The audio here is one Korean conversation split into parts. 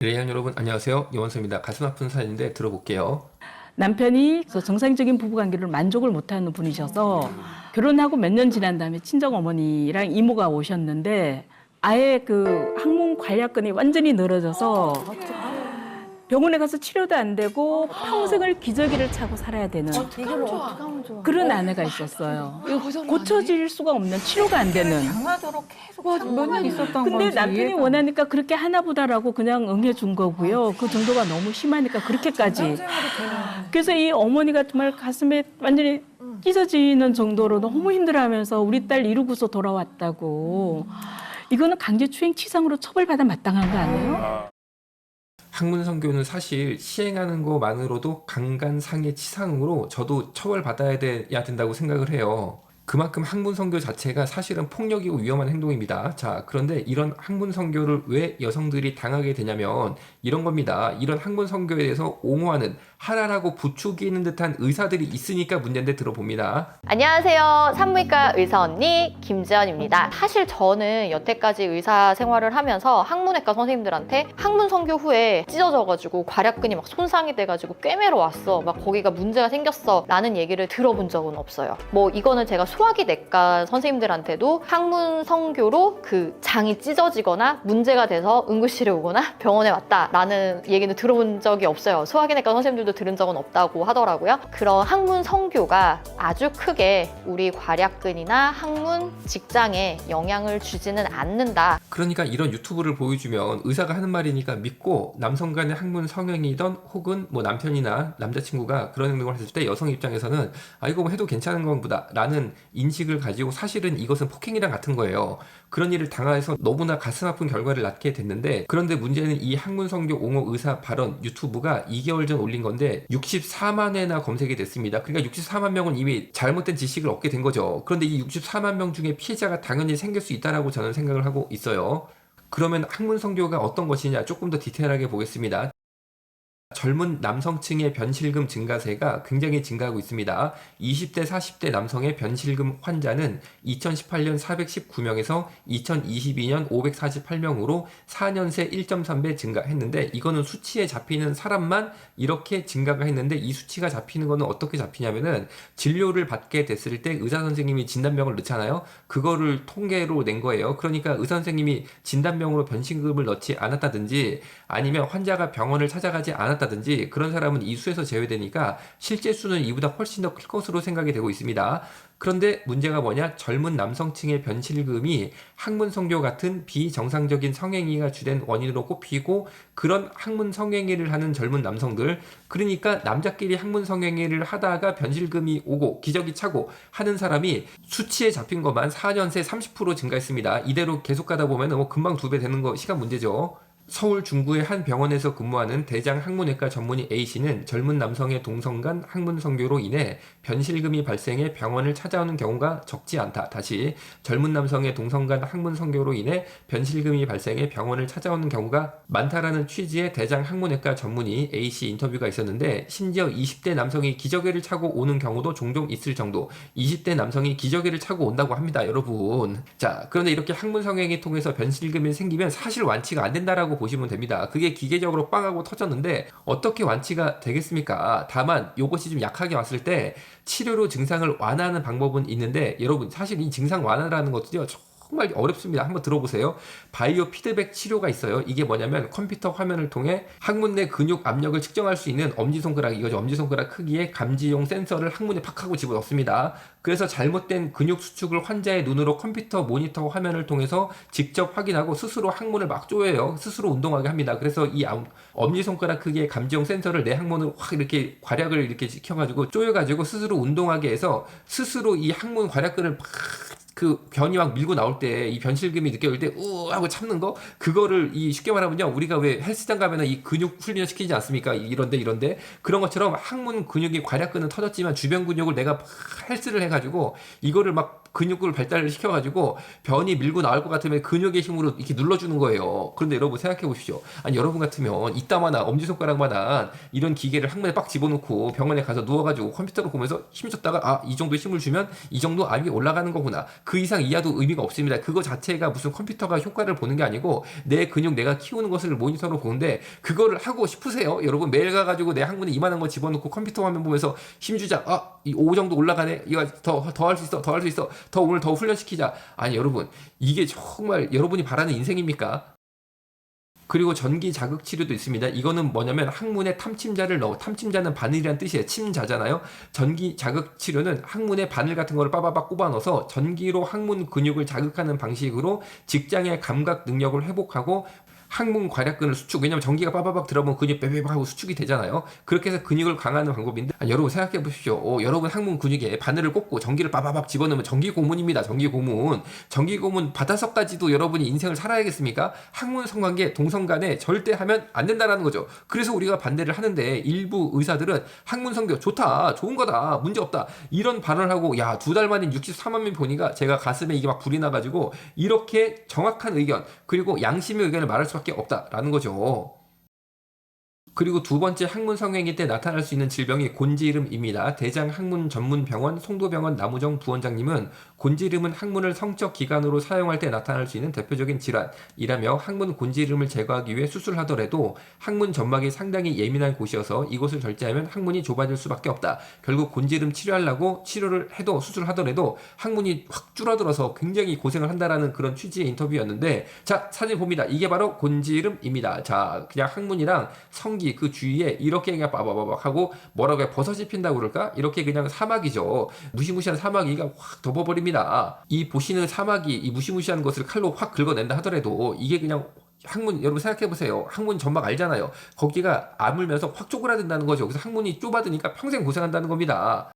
레이한 여러분 안녕하세요. 이원수입니다. 가슴 아픈 사연인데 들어볼게요. 남편이 그 정상적인 부부관계를 만족을 못하는 분이셔서 결혼하고 몇 년 지난 다음에 친정 어머니랑 이모가 오셨는데 아예 그 항문 관략근이 완전히 늘어져서 병원에 가서 치료도 안 되고 평생을 기저귀를 차고 살아야 되는 이걸 어떻게 하면 좋아? 그런 아내가 있었어요. 이거 고쳐질 수가 없는 치료가 안 되는. 강하도록 계속 몇년 있었던 근데. 남편이 원하니까 그렇게 하나 보다라고 그냥 응해준 거고요. 그 정도가 너무 심하니까 그렇게까지. 그래서 이 어머니가 정말 가슴에 완전히 찢어지는 정도로 너무 힘들어하면서 우리 딸 이루고서 돌아왔다고. 이거는 강제추행 치상으로 처벌받아 마땅한 거 아니에요? 학문 선교는 사실 시행하는 것만으로도 강간상해 치상으로 저도 처벌받아야 된다고 생각을 해요. 그만큼 학문 선교 자체가 사실은 폭력이고 위험한 행동입니다. 자, 그런데 이런 학문 선교를 왜 여성들이 당하게 되냐면 이런 겁니다. 이런 학문 선교에 대해서 옹호하는 하라라고 부추기는 듯한 의사들이 있으니까 문제인데 들어봅니다. 안녕하세요. 산부인과 의사 언니 김지연입니다. 사실 저는 여태까지 의사 생활을 하면서 학문외과 선생님들한테 학문 선교 후에 찢어져가지고 괄약근이 막 손상이 돼가지고 꿰매러 왔어. 막 거기가 문제가 생겼어. 라는 얘기를 들어본 적은 없어요. 뭐 이거는 제가 소화기 내과 선생님들한테도 학문 선교로 그 장이 찢어지거나 문제가 돼서 응급실에 오거나 병원에 왔다라는 얘기는 들어본 적이 없어요. 소화기 내과 선생님들도 들은 적은 없다고 하더라고요. 그런 학문 선교가 아주 크게 우리 괄약근이나 학문 직장에 영향을 주지는 않는다. 그러니까 이런 유튜브를 보여주면 의사가 하는 말이니까 믿고 남성 간의 학문 성행이던 혹은 뭐 남편이나 남자친구가 그런 행동을 했을 때 여성 입장에서는 아 이거 뭐 해도 괜찮은 건 보다 라는 인식을 가지고 사실은 이것은 폭행이랑 같은 거예요. 그런 일을 당해서 너무나 가슴 아픈 결과를 낳게 됐는데 그런데 문제는 이 학문 성교 옹호 의사 발언 유튜브가 2개월 전 올린 건데 64만 회나 검색이 됐습니다. 그러니까 64만 명은 이미 잘못된 지식을 얻게 된 거죠. 그런데 이 64만 명 중에 피해자가 당연히 생길 수 있다라고 저는 생각을 하고 있어요. 그러면 학문 성교가 어떤 것이냐 조금 더 디테일하게 보겠습니다. 젊은 남성층의 변실금 증가세가 굉장히 증가하고 있습니다. 20대, 40대 남성의 변실금 환자는 2018년 419명에서 2022년 548명으로 4년 새 1.3배 증가했는데 이거는 수치에 잡히는 사람만 이렇게 증가가 했는데 이 수치가 잡히는 거는 어떻게 잡히냐면은 진료를 받게 됐을 때 의사 선생님이 진단명을 넣잖아요. 그거를 통계로 낸 거예요. 그러니까 의사 선생님이 진단명으로 변실금을 넣지 않았다든지 아니면 환자가 병원을 찾아가지 않았 다든지 그런 사람은 이 수에서 제외되니까 실제 수는 이보다 훨씬 더 클 것으로 생각이 되고 있습니다. 그런데 문제가 뭐냐? 젊은 남성층의 변실금이 학문 성교 같은 비정상적인 성행위가 주된 원인으로 꼽히고 그런 학문 성행위를 하는 젊은 남성들 그러니까 남자끼리 학문 성행위를 하다가 변실금이 오고 기저귀 차고 하는 사람이 수치에 잡힌 것만 4년 새 30% 증가했습니다. 이대로 계속 가다 보면 뭐 금방 두 배 되는 거 시간 문제죠. 서울 중구의 한 병원에서 근무하는 대장 학문외과 전문의 A씨는 젊은 남성의 동성 간 학문 성교로 인해 변실금이 발생해 병원을 찾아오는 경우가 적지 않다. 다시 젊은 남성의 동성 간 학문 성교로 인해 변실금이 발생해 병원을 찾아오는 경우가 많다라는 취지의 대장 학문외과 전문의 A씨 인터뷰가 있었는데 심지어 20대 남성이 기저귀를 차고 오는 경우도 종종 있을 정도 20대 남성이 기저귀를 차고 온다고 합니다. 여러분. 자, 그런데 이렇게 학문 성행위 통해서 변실금이 생기면 사실 완치가 안 된다라고 보시면 됩니다. 그게 기계적으로 빵하고 터졌는데 어떻게 완치가 되겠습니까? 다만 이것이 좀 약하게 왔을 때 치료로 증상을 완화하는 방법은 있는데 여러분 사실 이 증상 완화라는 것도요. 정말 어렵습니다. 한번 들어보세요. 바이오 피드백 치료가 있어요. 이게 뭐냐면 컴퓨터 화면을 통해 항문 내 근육 압력을 측정할 수 있는 엄지손가락 이거죠. 엄지손가락 크기의 감지용 센서를 항문에 팍 하고 집어넣습니다. 그래서 잘못된 근육 수축을 환자의 눈으로 컴퓨터 모니터 화면을 통해서 직접 확인하고 스스로 항문을 막 조여요. 스스로 운동하게 합니다. 그래서 이 암- 엄지손가락 크기의 감지용 센서를 내 항문을 확 이렇게 괄약을 이렇게 시켜가지고 조여가지고 스스로 운동하게 해서 스스로 이 항문 괄약근을 팍 그 변이 막 밀고 나올 때 이 변실금이 느껴질 때 우 하고 참는 거? 그거를 이 쉽게 말하면요 우리가 왜 헬스장 가면은 이 근육 훈련 시키지 않습니까? 이런데 이런데? 그런 것처럼 항문 근육이 괄약근은 터졌지만 주변 근육을 내가 막 헬스를 해가지고 이거를 막 근육을 발달을 시켜가지고 변이 밀고 나올 것 같으면 근육의 힘으로 이렇게 눌러주는 거예요. 그런데 여러분 생각해 보십시오. 아니 여러분 같으면 이따만한 엄지손가락만한 이런 기계를 항문에 빡 집어넣고 병원에 가서 누워가지고 컴퓨터를 보면서 힘 줬다가 아 이 정도 힘을 주면 이 정도 암이 올라가는 거구나. 그 이상 이하도 의미가 없습니다. 그거 자체가 무슨 컴퓨터가 효과를 보는 게 아니고 내 근육 내가 키우는 것을 모니터로 보는데 그거를 하고 싶으세요? 여러분 매일 가가지고 내 항문에 이만한 거 집어넣고 컴퓨터 화면 보면서 힘주자. 아 이 5 정도 올라가네. 이거 더 더 할 수 있어. 더 할 수 있어. 더 오늘 더 훈련시키자. 아니 여러분 이게 정말 여러분이 바라는 인생입니까? 그리고 전기 자극 치료도 있습니다. 이거는 뭐냐면 항문에 탐침자를 넣어 탐침자는 바늘이란 뜻이에요. 침자잖아요. 전기 자극 치료는 항문에 바늘 같은 거를 빠바박 꼽아 넣어서 전기로 항문 근육을 자극하는 방식으로 직장의 감각 능력을 회복하고 항문 괄약근을 수축 왜냐면 전기가 빠바박 들어가면 근육 빼빼박 하고 수축이 되잖아요. 그렇게 해서 근육을 강화하는 방법인데 아, 여러분 생각해 보십시오. 어, 여러분 항문 근육에 바늘을 꽂고 전기를 빠바박 집어넣으면 전기 고문입니다 전기 고문. 전기 고문 받아서까지도 여러분이 인생을 살아야겠습니까? 항문 성관계 동성 간에 절대 하면 안 된다라는 거죠. 그래서 우리가 반대를 하는데 일부 의사들은 항문 성교 좋다 좋은 거다 문제 없다 이런 발언을 하고 야 두 달 만에 63만 명 보니까 제가 가슴에 이게 막 불이 나 가지고 이렇게 정확한 의견 그리고 양심의 의견을 말할 수 밖에 없다라는 거죠. 그리고 두 번째 항문 성행위 때 나타날 수 있는 질병이 곤지름입니다. 대장 항문 전문 병원 송도병원 남우정 부원장님은 곤지름은 항문을 성적 기관으로 사용할 때 나타날 수 있는 대표적인 질환이라며 항문 곤지름을 제거하기 위해 수술하더라도 항문 점막이 상당히 예민한 곳이어서 이곳을 절제하면 항문이 좁아질 수밖에 없다. 결국 곤지름 치료하려고 치료를 해도 수술하더라도 항문이 확 줄어들어서 굉장히 고생을 한다라는 그런 취지의 인터뷰였는데 자 사진 봅니다. 이게 바로 곤지름입니다. 자 그냥 항문이랑 성기 그 주위에 이렇게 그냥 빠바바박 하고 뭐라고 해 버섯이 핀다고 그럴까? 이렇게 그냥 사막이죠. 무시무시한 사마귀가 확 덮어버립니다. 이 보시는 사마귀 이 무시무시한 것을 칼로 확 긁어낸다 하더라도 이게 그냥 항문 여러분 생각해 보세요. 항문 점막 알잖아요. 거기가 아물면서 확 쪼그라든다는 거죠. 그래서 항문이 좁아드니까 평생 고생한다는 겁니다.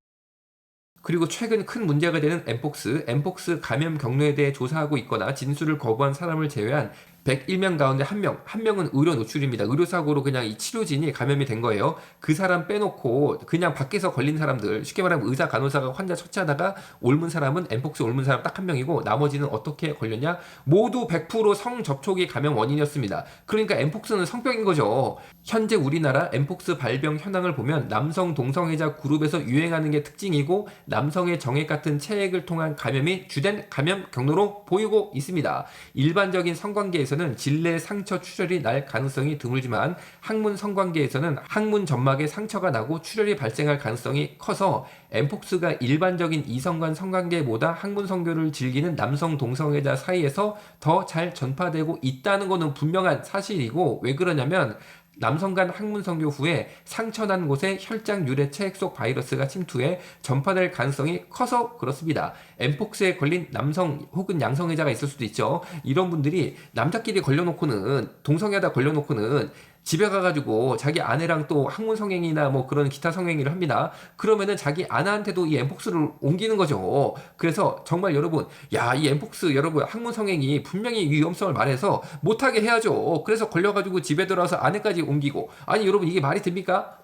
그리고 최근 큰 문제가 되는 엠폭스, 엠폭스 감염 경로에 대해 조사하고 있거나 진술을 거부한 사람을 제외한 101명 가운데 한 명, 한 명은 의료 노출입니다. 의료 사고로 그냥 이 치료진이 감염이 된 거예요. 그 사람 빼놓고 그냥 밖에서 걸린 사람들, 쉽게 말하면 의사, 간호사가 환자 처치하다가 옮은 사람은 엠폭스 옮은 사람 딱 한 명이고 나머지는 어떻게 걸렸냐? 모두 100% 성접촉이 감염 원인이었습니다. 그러니까 엠폭스는 성병인 거죠. 현재 우리나라 엠폭스 발병 현황을 보면 남성 동성애자 그룹에서 유행하는 게 특징이고 남성의 정액 같은 체액을 통한 감염이 주된 감염 경로로 보이고 있습니다. 일반적인 성관계에서 는 질내 상처 출혈이 날 가능성이 드물지만 항문 성관계에서는 항문 점막에 상처가 나고 출혈이 발생할 가능성이 커서 엠폭스가 일반적인 이성간 성관계보다 항문 성교를 즐기는 남성 동성애자 사이에서 더 잘 전파되고 있다는 것은 분명한 사실이고 왜 그러냐면 남성 간 항문 성교 후에 상처 난 곳에 혈장 유래 체액 속 바이러스가 침투해 전파될 가능성이 커서 그렇습니다. 엠폭스에 걸린 남성 혹은 양성애자가 있을 수도 있죠. 이런 분들이 남자끼리 걸려놓고는 동성애다 걸려놓고는 집에 가가지고 자기 아내랑 또 항문 성행위나 뭐 그런 기타 성행위를 합니다. 그러면은 자기 아내한테도 이 엠폭스를 옮기는 거죠. 그래서 정말 여러분, 야, 이 엠폭스 여러분 항문 성행위 분명히 위험성을 말해서 못하게 해야죠. 그래서 걸려가지고 집에 들어와서 아내까지 옮기고. 아니, 여러분 이게 말이 됩니까?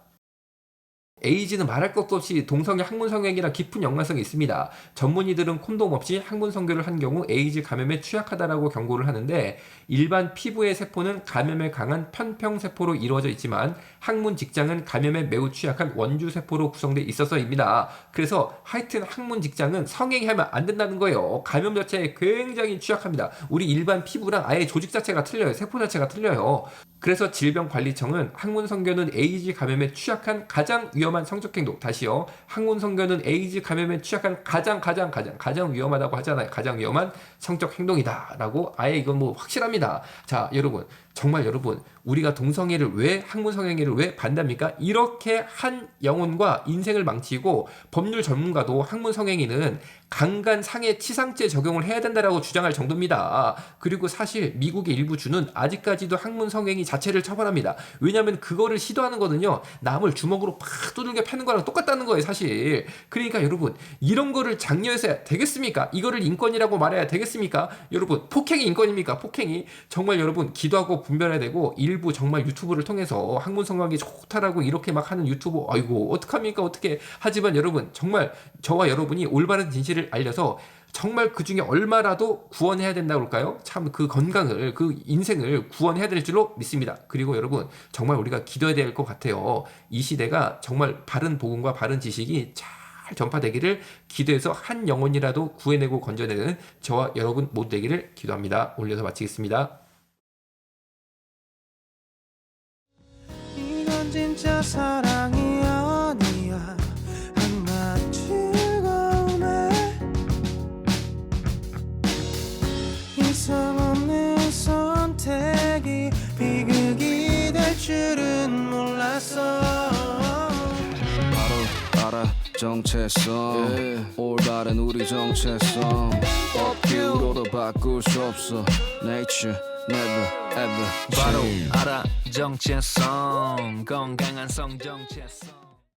에이즈는 말할 것도 없이 동성애 항문 성행이랑 깊은 연관성이 있습니다. 전문의들은 콘돔 없이 항문 성교를 한 경우 에이즈 감염에 취약하다라고 경고를 하는데 일반 피부의 세포는 감염에 강한 편평 세포로 이루어져 있지만 항문 직장은 감염에 매우 취약한 원주 세포로 구성되어 있어서입니다. 그래서 하여튼 항문 직장은 성행하면 안 된다는 거예요. 감염 자체에 굉장히 취약합니다. 우리 일반 피부랑 아예 조직 자체가 틀려요. 세포 자체가 틀려요. 그래서 질병관리청은 항문 성교는 에이즈 감염에 취약한 가장 위험 한 성적 행동. 다시요. 항문 성교는 에이즈 감염에 취약한 가장 가장 가장 가장 위험하다고 하잖아요. 가장 위험한 성적 행동이다라고 아예 이건 뭐 확실합니다. 자, 여러분. 정말 여러분, 우리가 동성애를 왜 항문 성행위를 왜 반대합니까? 이렇게 한 영혼과 인생을 망치고 법률 전문가도 항문 성행위는 강간 상해 치상죄 적용을 해야 된다라고 주장할 정도입니다. 그리고 사실 미국의 일부 주는 아직까지도 항문 성행위 자체를 처벌합니다. 왜냐하면 그거를 시도하는 거는요 남을 주먹으로 팍 두들겨 패는 거랑 똑같다는 거예요 사실. 그러니까 여러분 이런 거를 장려해서 되겠습니까? 이거를 인권이라고 말해야 되겠습니까? 여러분 폭행이 인권입니까? 폭행이 정말 여러분 기도하고 분별해야 되고 일부 정말 유튜브를 통해서 항문 성관계 좋다라고 이렇게 막 하는 유튜브 아이고 어떡합니까 어떻게 하지만 여러분 정말 저와 여러분이 올바른 진실을 알려서 정말 그 중에 얼마라도 구원해야 된다고 그럴까요? 참 그 건강을, 그 인생을 구원해야 될 줄로 믿습니다. 그리고 여러분, 정말 우리가 기도해야 될 것 같아요. 이 시대가 정말 바른 복음과 바른 지식이 잘 전파되기를 기도해서 한 영혼이라도 구해내고 건져내는 저와 여러분 모두 되기를 기도합니다. 올려서 마치겠습니다. 진짜 사랑이 아니야. 한낱 즐거움에 이상 없는 선택이 비극이 될 줄은 몰랐어. 바로 알아 정체성. 올바른 우리 정체성. 업뷰로도 바꿀 수 없어. Nature never ever 바로 알아 정체성 건강한 성 정체성